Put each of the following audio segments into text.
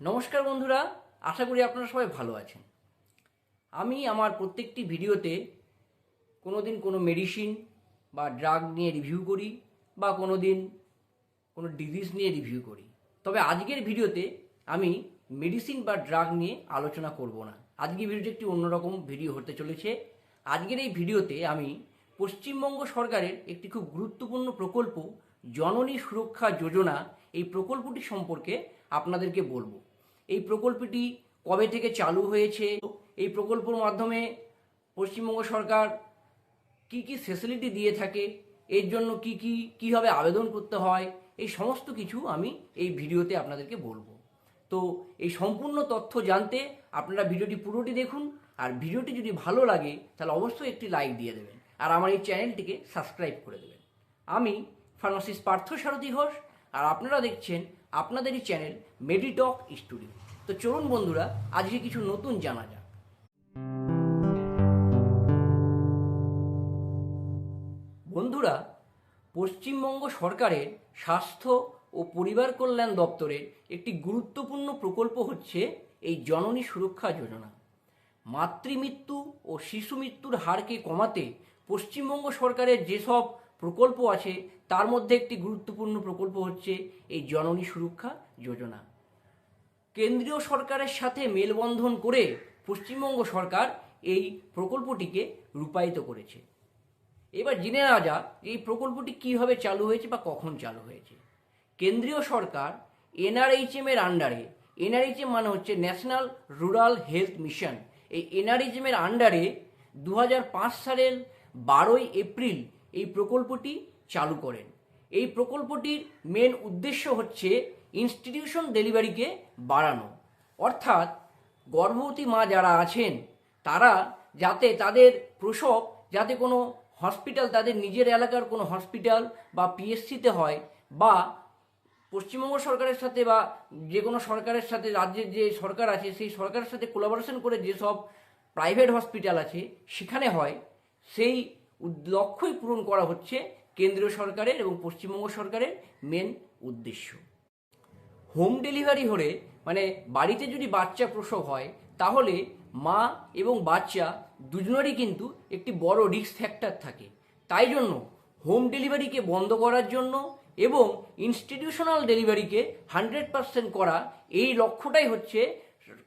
নমস্কার বন্ধুরা, আশা করি আপনারা সবাই ভালো আছেন। আমি আমার প্রত্যেকটি ভিডিওতে কোনো দিন কোনো মেডিসিন বা ড্রাগ নিয়ে রিভিউ করি বা কোনো দিন কোনো ডিজিজ নিয়ে রিভিউ করি। তবে আজকের ভিডিওতে আমি মেডিসিন বা ড্রাগ নিয়ে আলোচনা করব না। আজকের ভিডিওটি একটি অন্যরকম ভিডিও হতে চলেছে। আজকের এই ভিডিওতে আমি পশ্চিমবঙ্গ সরকারের একটি খুব গুরুত্বপূর্ণ প্রকল্প, জননী সুরক্ষা যোজনা, এই প্রকল্পটি সম্পর্কে আপনাদেরকে বলব। এই প্রকল্পটি কবে থেকে চালু হয়েছে? এই প্রকল্পের মাধ্যমে পশ্চিমবঙ্গ সরকার কি কি ফেসিলিটি দিয়ে থাকে? এর জন্য কি কি কীভাবে আবেদন করতে হয়? এই সমস্ত কিছু আমি এই ভিডিওতে আপনাদেরকে বলব। তো এই সম্পূর্ণ তথ্য জানতে আপনারা ভিডিওটি পুরোটি দেখুন। আর ভিডিওটি যদি ভালো লাগে, তাহলে অবশ্যই একটি লাইক দিয়ে দেবেন। আর আমার এই চ্যানেলটিকে সাবস্ক্রাইব করে দেবেন। আমি ফার্মাসিস্ট পার্থ সারথী ঘোষ, আর আপনারা দেখছেন আপনাদেরই চ্যানেল মেডিটক স্টুডিও তো চলুন বন্ধুরা, আজকে কিছু নতুন জানা যাক। বন্ধুরা, পশ্চিমবঙ্গ সরকারের স্বাস্থ্য ও পরিবার কল্যাণ দপ্তরের একটি গুরুত্বপূর্ণ প্রকল্প হচ্ছে এই জননী সুরক্ষা যোজনা। মাতৃমৃত্যু ও শিশু মৃত্যুর হারকে কমাতে পশ্চিমবঙ্গ সরকারের যেসব প্রকল্প আছে, তার মধ্যে একটি গুরুত্বপূর্ণ প্রকল্প হচ্ছে এই জননী সুরক্ষা যোজনা। কেন্দ্রীয় সরকারের সাথে মেলবন্ধন করে পশ্চিমবঙ্গ সরকার এই প্রকল্পটিকে রূপায়িত করেছে। এবার জেনে নেওয়া যাক, এই প্রকল্পটি কীভাবে চালু হয়েছে বা কখন চালু হয়েছে। কেন্দ্রীয় সরকার এনআরএইচএম এর আন্ডারে, এনআরএইচএম মানে হচ্ছে ন্যাশনাল রুরাল হেলথ মিশন, এই এনআরএইচএম এর আন্ডারে দু হাজার পাঁচ সালের বারোই এপ্রিল এই প্রকল্পটি চালু করেন। এই প্রকল্পটির মেন উদ্দেশ্য হচ্ছে ইনস্টিটিউশন ডেলিভারিকে বাড়ানো। অর্থাৎ গর্ভবতী মা যারা আছেন, তারা যাতে তাদের প্রসব, যাতে কোনো হসপিটাল তাদের নিজের এলাকার কোনো হসপিটাল বা পিএসসিতে হয় বা পশ্চিমবঙ্গ সরকারের সাথে বা যে কোনো সরকারের সাথে, রাজ্যের যে সরকার আছে, সেই সরকারের সাথে কোলাবোরেশন করে যেসব প্রাইভেট হসপিটাল আছে, সেখানে হয়, সেই লক্ষ্যই পূরণ করা হচ্ছে কেন্দ্রীয় সরকারের এবং পশ্চিমবঙ্গ সরকারের মেন উদ্দেশ্য। হোম ডেলিভারি হলে মানে বাড়িতে যদি বাচ্চা প্রসব হয়, তাহলে মা এবং বাচ্চা দুজনেরই কিন্তু একটি বড় রিস্ক ফ্যাক্টর থাকে। তাই জন্য হোম ডেলিভারিকে বন্ধ করার জন্য এবং ইনস্টিটিউশনাল ডেলিভারিকে হান্ড্রেড পার্সেন্ট করা এই লক্ষ্যটাই হচ্ছে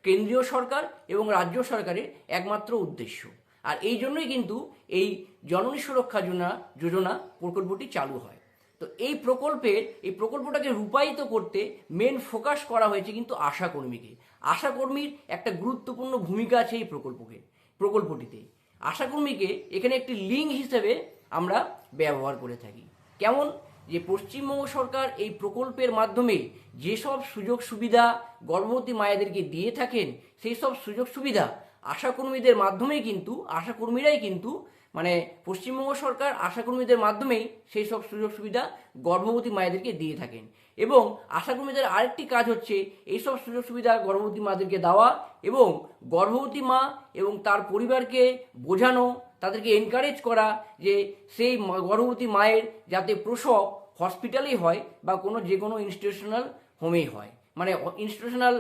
কেন্দ্রীয় সরকার এবং রাজ্য সরকারের একমাত্র উদ্দেশ্য। আর এই জন্যই কিন্তু এই জননী সুরক্ষা যোজনা যোজনা প্রকল্পটি চালু হয়। তো এই প্রকল্পের এই প্রকল্পটাকে রূপায়িত করতে মেন ফোকাস করা হয়েছে কিন্তু আশাকর্মীকে আশাকর্মীর একটা গুরুত্বপূর্ণ ভূমিকা আছে এই প্রকল্পকে, প্রকল্পটিতে। আশাকর্মীকে এখানে একটি লিঙ্ক হিসেবে আমরা ব্যবহার করে থাকি। কেমন? যে পশ্চিমবঙ্গ সরকার এই প্রকল্পের মাধ্যমে যেসব সুযোগ সুবিধা গর্ভবতী মায়েদেরকে দিয়ে থাকেন সেই সব সুযোগ সুবিধা আশাকর্মীদের মাধ্যমেই কিন্তু, আশাকর্মীরাই কিন্তু মানে পশ্চিমবঙ্গ সরকার আশাকর্মীদের মাধ্যমেই সেই সব সুযোগ সুবিধা গর্ভবতী মায়েদেরকে দিয়ে থাকেন। এবং আশাকর্মীদের আরেকটি কাজ হচ্ছে এইসব সুযোগ সুবিধা গর্ভবতী মাদেরকে দেওয়া এবং গর্ভবতী মা এবং তার পরিবারকে বোঝানো, তাদেরকে এনকারেজ করা যে সেই গর্ভবতী মায়ের যাতে প্রসব হসপিটালেই হয় বা কোনো যে কোনো ইনস্টিটিউশনাল হোমেই হয়। মানে ইনস্টিটিউশনাল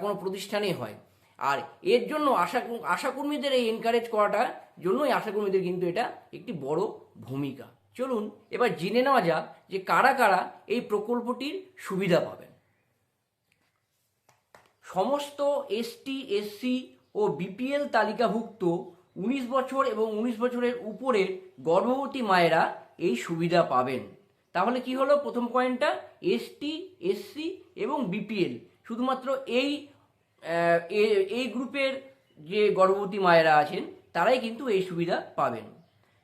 কোনো প্রতিষ্ঠানেই হয়। আর এর জন্য আশা আশাকর্মীদের এই এনকারেজ করাটার জন্যই আশাকর্মীদের কিন্তু এটা একটি বড় ভূমিকা। চলুন এবার জেনে নেওয়া যাক যে কারা কারা এই প্রকল্পটির সুবিধা পাবেন। সমস্ত এসটি এসসি ও বিপিএল তালিকাভুক্ত উনিশ বছর এবং উনিশ বছরের উপরের গর্ভবতী মায়েরা এই সুবিধা পাবেন। তাহলে কি হলো? প্রথম পয়েন্টটা এসটি এসসি এবং বিপিএল শুধুমাত্র এই এই গ্রুপের যে গর্ভবতী মায়েরা আছেন, তারাই কিন্তু এই সুবিধা পাবেন।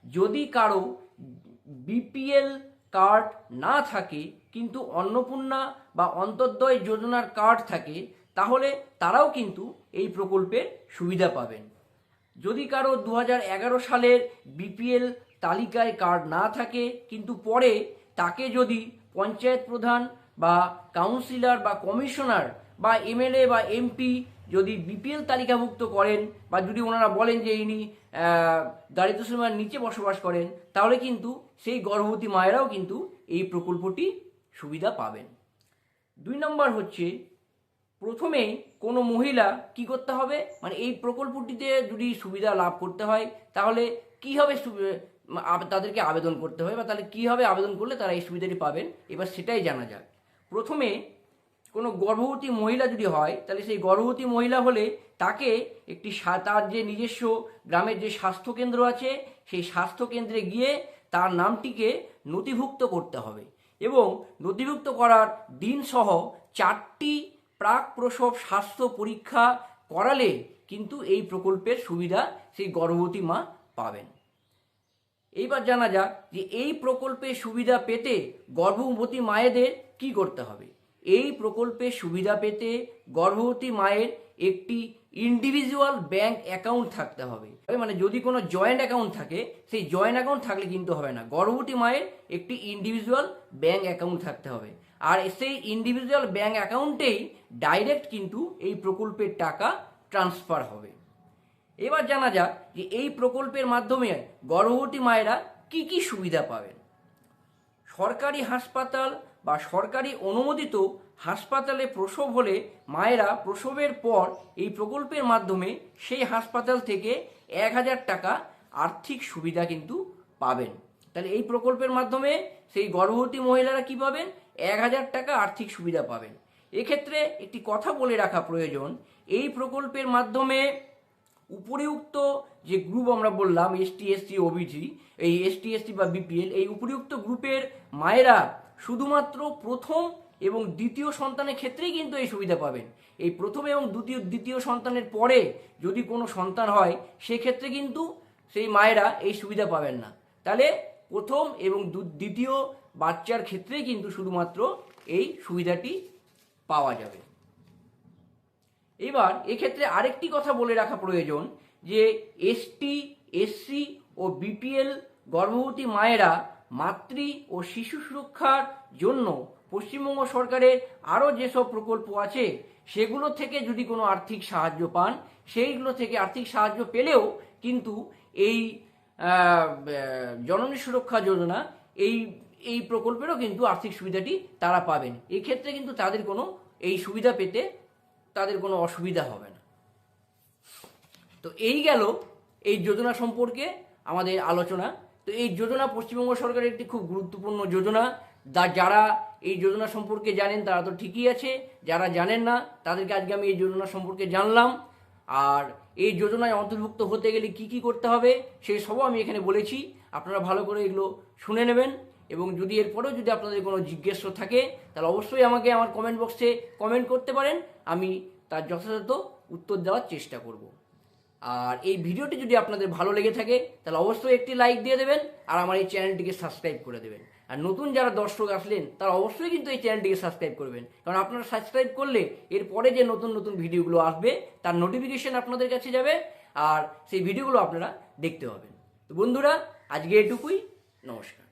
যদি কারও বিপিএল কার্ড না থাকে, কিন্তু অন্নপূর্ণা বা অন্তর্দয় যোজনার কার্ড থাকে, তাহলে তারাও কিন্তু এই প্রকল্পের সুবিধা পাবেন। যদি কারও দু হাজার এগারো সালের বিপিএল তালিকায় কার্ড না থাকে, কিন্তু পরে তাকে যদি পঞ্চায়েত প্রধান বা কাউন্সিলর বা কমিশনার বা এমএলএ বা এমপি যদি বিপিএল তালিকাভুক্ত করেন বা যদি ওনারা বলেন যে ইনি দারিদ্র সীমার নিচে বসবাস করেন, তাহলে কিন্তু সেই গর্ভবতী মায়েরাও কিন্তু এই প্রকল্পটি সুবিধা পাবেন। দুই নম্বর হচ্ছে প্রথমেই কোনো মহিলা কি করতে হবে? মানে এই প্রকল্পটিতে যদি সুবিধা লাভ করতে হয়, তাহলে কীভাবে তাদেরকে আবেদন করতে হবে বা তাহলে কীভাবে আবেদন করলে তারা এই সুবিধাটি পাবেন? এবার সেটাই জানা যাক। প্রথমে কোনো গর্ভবতী মহিলা যদি হয়, তাহলে সেই গর্ভবতী মহিলা হলে তাকে একটি তার যে নিজস্ব গ্রামের যে স্বাস্থ্যকেন্দ্র আছে, সেই স্বাস্থ্যকেন্দ্রে গিয়ে তার নামটিকে নথিভুক্ত করতে হবে এবং নথিভুক্ত করার দিনসহ চারটি প্রাক প্রসব স্বাস্থ্য পরীক্ষা করালে কিন্তু এই প্রকল্পের সুবিধা সেই গর্ভবতী মা পাবেন। এইবার জানা যাক যে এই প্রকল্পের সুবিধা পেতে গর্ভবতী মায়েদের কি করতে হবে। এই প্রকল্পের সুবিধা পেতে গর্ভবতী মায়ের একটি ইন্ডিভিজুয়াল ব্যাংক অ্যাকাউন্ট থাকতে হবে। মানে যদি কোনো জয়েন্ট অ্যাকাউন্ট থাকে, সেই জয়েন্ট অ্যাকাউন্ট থাকলে কিন্তু হবে না। গর্ভবতী মায়ের একটি ইন্ডিভিজুয়াল ব্যাংক অ্যাকাউন্ট থাকতে হবে। আর সেই ইন্ডিভিজুয়াল ব্যাংক অ্যাকাউন্টেই ডাইরেক্ট কিন্তু এই প্রকল্পের টাকা ট্রান্সফার হবে। এবার জানা যাক যে এই প্রকল্পের মাধ্যমে গর্ভবতী মায়েরা কি কি সুবিধা পাবেন। সরকারি হাসপাতাল বা সরকারি অনুমোদিত হাসপাতালে প্রসব হলে মায়েরা প্রসবের পর এই প্রকল্পের মাধ্যমে সেই হাসপাতাল থেকে এক হাজার টাকা আর্থিক সুবিধা কিন্তু পাবেন। তাহলে এই প্রকল্পের মাধ্যমে সেই গর্ভবতী মহিলারা কি পাবেন? এক হাজার টাকা আর্থিক সুবিধা পাবেন। এক্ষেত্রে একটি কথা বলে রাখা প্রয়োজন, এই প্রকল্পের মাধ্যমে উপরিউক্ত যে গ্রুপ আমরা বললাম এসটি এসসি ওবিজি এই এসটি এসসি বা বিপিএল এই উপরিউক্ত গ্রুপের মায়েরা শুধুমাত্র প্রথম এবং দ্বিতীয় সন্তানের ক্ষেত্রেই কিন্তু এই সুবিধা পাবেন। এই প্রথম এবং দ্বিতীয় দ্বিতীয় সন্তানের পরে যদি কোনো সন্তান হয়, সেক্ষেত্রে কিন্তু সেই মায়েরা এই সুবিধা পাবেন না। তাহলে প্রথম এবং দ্বিতীয় বাচ্চার ক্ষেত্রেই কিন্তু শুধুমাত্র এই সুবিধাটি পাওয়া যাবে। এবার এক্ষেত্রে আরেকটি কথা বলে রাখা প্রয়োজন যে এসটি এসসি ও বিপিএল গর্ভবতী মায়েরা মাতৃ ও শিশু সুরক্ষার জন্য পশ্চিমবঙ্গ সরকারের আরও যেসব প্রকল্প আছে, সেগুলো থেকে যদি কোনো আর্থিক সাহায্য পান, সেইগুলো থেকে আর্থিক সাহায্য পেলেও কিন্তু এই জননী সুরক্ষা যোজনা এই এই প্রকল্পেরও কিন্তু আর্থিক সুবিধাটি তারা পাবেন। এক্ষেত্রে কিন্তু তাদের কোনো এই সুবিধা পেতে তাদের কোনো অসুবিধা হবে না। তো এই গেল এই যোজনা সম্পর্কে আমাদের আলোচনা। তো এই যোজনা পশ্চিমবঙ্গ সরকারের একটি খুব গুরুত্বপূর্ণ যোজনা। যারা এই যোজনা সম্পর্কে জানেন তারা তো ঠিকই আছে, যারা জানেন না তাদেরকে আজকে আমি এই যোজনা সম্পর্কে জানলাম। আর এই যোজনায় অন্তর্ভুক্ত হতে গেলে কি কি করতে হবে সেই সবও আমি এখানে বলেছি। আপনারা ভালো করে এগুলো শুনে নেবেন এবং যদি এরপরেও যদি আপনাদের কোনো জিজ্ঞেস থাকে তাহলে অবশ্যই আমাকে আমার কমেন্ট বক্সে কমেন্ট করতে পারেন। আমি তার যথাযথ উত্তর দেওয়ার চেষ্টা করব। আর এই ভিডিওটি যদি আপনাদের ভালো লেগে থাকে, তাহলে অবশ্যই একটি লাইক দিয়ে দেবেন আর আমার এই চ্যানেলটিকে সাবস্ক্রাইব করে দেবেন। আর নতুন যারা দর্শক আসলেন, তারা অবশ্যই কিন্তু এই চ্যানেলটিকে সাবস্ক্রাইব করবেন। কারণ আপনারা সাবস্ক্রাইব করলে এরপরে যে নতুন নতুন ভিডিওগুলো আসবে, তার নোটিফিকেশন আপনাদের কাছে যাবে আর সেই ভিডিওগুলো আপনারা দেখতে পাবেন। তো বন্ধুরা, আজকে এটুকুই। নমস্কার।